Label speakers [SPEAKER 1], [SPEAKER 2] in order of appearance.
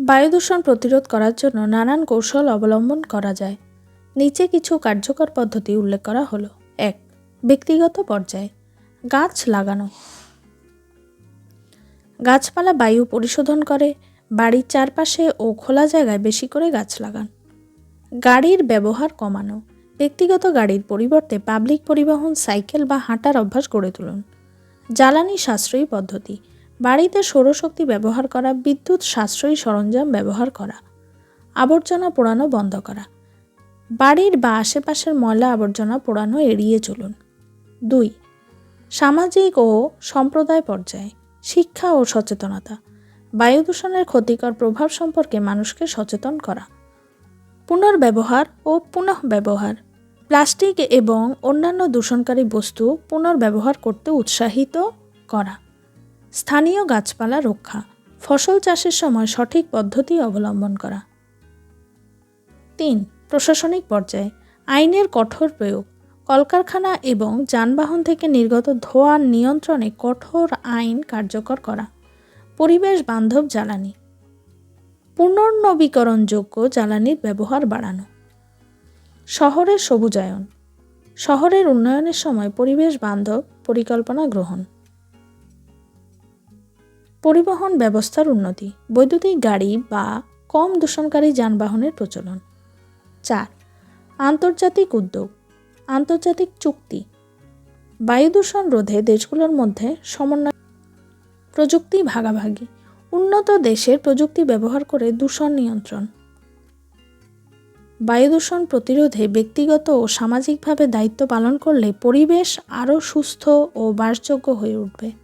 [SPEAKER 1] বায়ু দূষণ প্রতিরোধ করার জন্য নানান কৌশল অবলম্বন করা যায়। নিচে কিছু কার্যকর পদ্ধতি উল্লেখ করা হলো। এক, ব্যক্তিগত পর্যায়ে। গাছ লাগানো। গাছপালা বায়ু পরিশোধন করে, বাড়ির চারপাশে ও খোলা জায়গায় বেশি করে গাছ লাগান। গাড়ির ব্যবহার কমানো। ব্যক্তিগত গাড়ির পরিবর্তে পাবলিক পরিবহন, সাইকেল বা হাঁটার অভ্যাস গড়ে তুলুন। জ্বালানি সাশ্রয়ী পদ্ধতি। বাড়িতে সৌরশক্তি ব্যবহার করা, বিদ্যুৎ সাশ্রয়ী সরঞ্জাম ব্যবহার করা, আবর্জনা পোড়ানো বন্ধ করা। বাড়ির বা আশেপাশের ময়লা আবর্জনা পোড়ানো এড়িয়ে চলুন। দুই, সামাজিক ও সম্প্রদায় পর্যায়ে, শিক্ষা ও সচেতনতা, বায়ু দূষণের ক্ষতিকর প্রভাব সম্পর্কে মানুষকে সচেতন করা। পুনর্ব্যবহার ও পুনঃব্যবহার, প্লাস্টিক এবং অন্যান্য দূষণকারী বস্তু পুনর্ব্যবহার করতে উৎসাহিত করা। স্থানীয় গাছপালা রক্ষা, ফসল চাষের সময় সঠিক পদ্ধতি অবলম্বন করা। তিন, প্রশাসনিক পর্যায়ে আইনের কঠোর প্রয়োগ, কলকারখানা এবং যানবাহন থেকে নির্গত ধোঁয়া নিয়ন্ত্রণে কঠোর আইন কার্যকর করা। পরিবেশ বান্ধব জ্বালানি, পুনর্নবীকরণযোগ্য জ্বালানির ব্যবহার বাড়ানো। শহরের সবুজায়ন, শহরের উন্নয়নের সময় পরিবেশ বান্ধব পরিকল্পনা গ্রহণ। পরিবহন ব্যবস্থার উন্নতি, বৈদ্যুতিক গাড়ি বা কম দূষণকারী যানবাহনের প্রচলন। চার, আন্তর্জাতিক উদ্যোগ, আন্তর্জাতিক চুক্তি। বায়ু দূষণ রোধে দেশগুলোর মধ্যে সমন্বয় প্রযুক্তি ভাগাভাগি, উন্নত দেশের প্রযুক্তি ব্যবহার করে দূষণ নিয়ন্ত্রণ। বায়ু দূষণ প্রতিরোধে ব্যক্তিগত ও সামাজিকভাবে দায়িত্ব পালন করলে পরিবেশ আরও সুস্থ ও বাসযোগ্য হয়ে উঠবে।